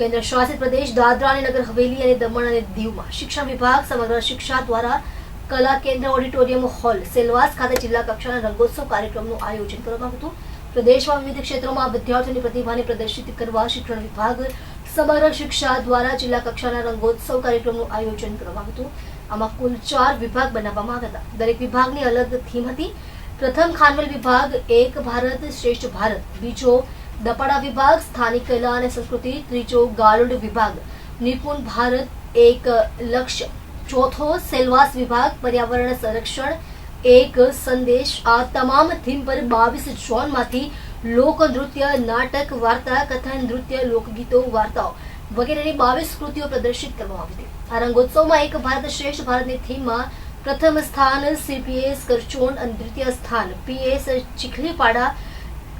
કેન્દ્ર શાસિત પ્રદેશ દાદરા અને નગર હવેલી અને દમણ અને દીવમાં શિક્ષણ વિભાગ સમગ્ર શિક્ષા દ્વારા કલા કેન્દ્ર ઓડિટોરિયમ હોલ, સેલવાસ ખાતે જિલ્લા કક્ષાના રંગોત્સવ કાર્યક્રમનું આયોજન કરવામાં હતું. પ્રદેશમાં વિવિધ ક્ષેત્રોમાં વિદ્યાર્થીઓની પ્રતિભાને પ્રદર્શિત કરવા શિક્ષણ વિભાગ સમગ્ર શિક્ષા દ્વારા જિલ્લા કક્ષાના રંગોત્સવ કાર્યક્રમનું આયોજન કરવામાં હતું. આમાં કુલ ચાર વિભાગ બનાવવામાં આવ્યા હતા. દરેક વિભાગની અલગ થીમ હતી. પ્રથમ ખાનવેલ વિભાગ, એક ભારત શ્રેષ્ઠ ભારત. બીજો દપાડા વિભાગ, સ્થાનિક કલા અને સંસ્કૃતિ ત્રીજો ગાલોડ વિભાગ, નિપુણ ભારત, એક લક્ષ્ય. ચોથો સેલવાસ વિભાગ, પર્યાવરણ સંરક્ષણ, એક સંદેશ. આ તમામ થીમ પર બાવીસ ઝોનમાંથી લોક નૃત્ય, નાટક, વાર્તા, કથા, નૃત્ય, લોકગીતો, વાર્તાઓ વગેરેની બાવીસ કૃતિઓ પ્રદર્શિત કરવામાં આવી હતી. આ રંગોત્સવમાં એક ભારત શ્રેષ્ઠ ભારતની થીમમાં પ્રથમ સ્થાન સીપીએસ કરચોન અને દ્વિતીય સ્થાન. પીએસ ચીખલીપાડા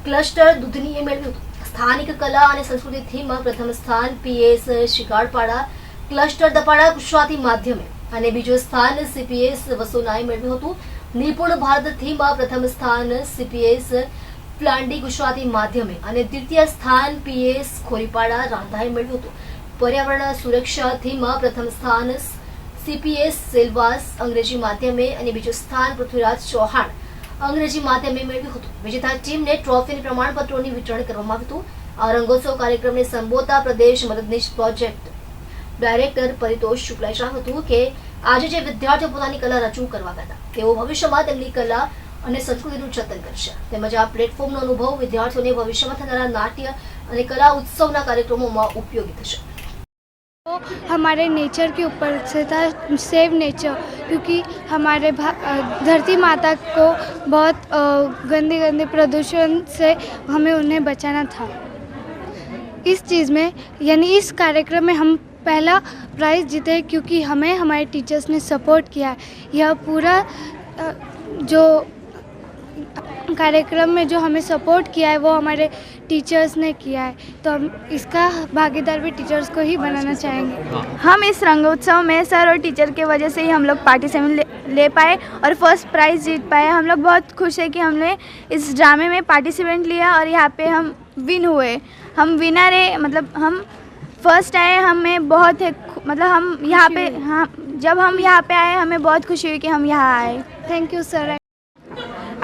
ક્લસ્ટર દૂધનીએ મેળવ્યું. સ્થાનિક કલા અને સંસ્કૃતિ થીમમાં પ્રથમ સ્થાન પીએસ શિગાડપાડા ક્લસ્ટર દપાડા ગુજરાતી માધ્યમે. અને બીજું સ્થાન સીપીએસ વસુનાએ મેળવ્યું હતું. નિપુણ ભારત થીમમાં પ્રથમ સ્થાન સીપીએસ પ્લાન્ડી ગુજરાતી માધ્યમે. અને દ્વિતીય સ્થાન પીએસ ખોરીપાડા રાંધાએ મેળવ્યું હતું. પર્યાવરણ સુરક્ષા થીમમાં પ્રથમ સ્થાન સીપીએસ સેલવાસ અંગ્રેજી માધ્યમે અને બીજું સ્થાન પૃથ્વીરાજ ચૌહાણ. અંગ્રેજી માધ્યમે મેળવ્યું હતું. વિજેતા ટીમને ટ્રોફી પ્રમાણપત્રોની વિતરણ કરવામાં આવ્યું હતું. આ રંગોત્સવ કાર્યક્રમને સંબોધતા પ્રદેશ મદદનીશ પ્રોજેક્ટ ડાયરેક્ટર પરિતોષ શુક્લાએ જણાવ્યું હતું કે આજે જે વિદ્યાર્થીઓ પોતાની કલા રજૂ કરવા હતા, તેઓ ભવિષ્યમાં તેમની કલા અને સંસ્કૃતિનું જતન કરશે. તેમજ આ પ્લેટફોર્મનો અનુભવ વિદ્યાર્થીઓને ભવિષ્યમાં થનારા નાટ્ય અને કલા ઉત્સવના કાર્યક્રમોમાં ઉપયોગી થશે. हमारे नेचर के ऊपर से था, सेव नेचर, क्योंकि हमारे धरती माता को बहुत गंदे गंदे प्रदूषण से हमें उन्हें बचाना था। इस चीज़ में, यानी इस कार्यक्रम में हम पहला प्राइज़ जीते क्योंकि हमें, हमारे टीचर्स ने सपोर्ट किया यह पूरा जो कार्यक्रम में जो हमें सपोर्ट किया है वो हमारे टीचर्स ने किया है। तो हम इसका भागीदार भी टीचर्स को ही बनाना चाहेंगे। हम इस रंगोत्सव में सर और टीचर के वजह से ही हम लोग पार्टिसिपेट ले, ले पाए और फ़र्स्ट प्राइज़ जीत पाए। हम लोग बहुत खुश है कि हमने इस ड्रामे में पार्टिसिपेंट लिया और यहाँ पे हम विन हुए। हम विनर है मतलब हम फ़र्स्ट आए हमें बहुत है मतलब हम यहाँ पे हाँ जब हम यहाँ पे आए हमें बहुत खुशी हुई कि हम यहाँ आए। थैंक यू सर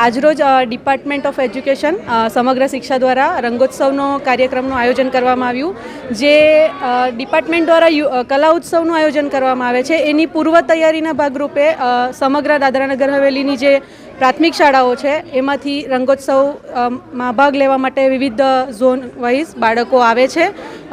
આજરોજ department of education Samagra Shiksha દ્વારા રંગોત્સવનો કાર્યક્રમનું આયોજન કરવામાં આવ્યું, જે ડિપાર્ટમેન્ટ દ્વારા કલા ઉત્સવનું આયોજન કરવામાં આવે છે. એની પૂર્વ તૈયારીના ભાગરૂપે સમગ્ર દાદરાનગર હવેલીની જે પ્રાથમિક શાળાઓ છે, એમાંથી રંગોત્સવમાં ભાગ લેવા માટે વિવિધ ઝોન વાઇઝ બાળકો આવે છે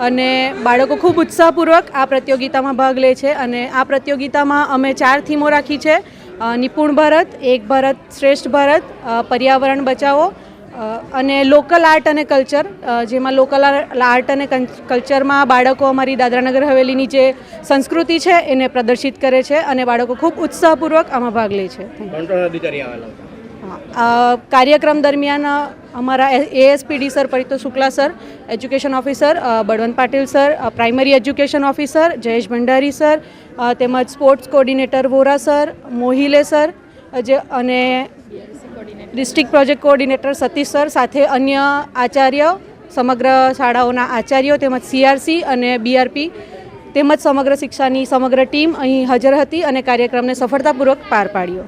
અને બાળકો ખૂબ ઉત્સાહપૂર્વક આ પ્રતિયોગિતામાં ભાગ લે છે અને આ પ્રતિયોગિતામાં અમે ચાર થીમો રાખી છે. નિપુણ ભારત એક ભારત શ્રેષ્ઠ ભારત પર્યાવરણ બચાવો અને લોકલ આર્ટ અને કલ્ચર જેમાં લોકલ આર્ટ અને કલ્ચરમાં બાળકો અમારી દાદરાનગર હવેલીની જે સંસ્કૃતિ છે એને પ્રદર્શિત કરે છે અને બાળકો ખૂબ ઉત્સાહપૂર્વક આમાં ભાગ લે છે. કાર્યક્રમ દરમિયાન અમારા ASPD sir, Parito Shukla sir education officer Balwant Patil sir primary education officer Jayesh Bhandari sir તેમજ sports coordinator Vora sir, Mohile sir જે, અને district project coordinator Satish sir, સાથે અન્ય આચાર્ય, સમગ્ર શાળાઓના આચાર્યો તેમજ સીઆરસી અને બીઆરપી તેમજ સમગ્ર શિક્ષાની સમગ્ર ટીમ અહીં હાજર હતી અને કાર્યક્રમને સફળતાપૂર્વક પાર પાડ્યો.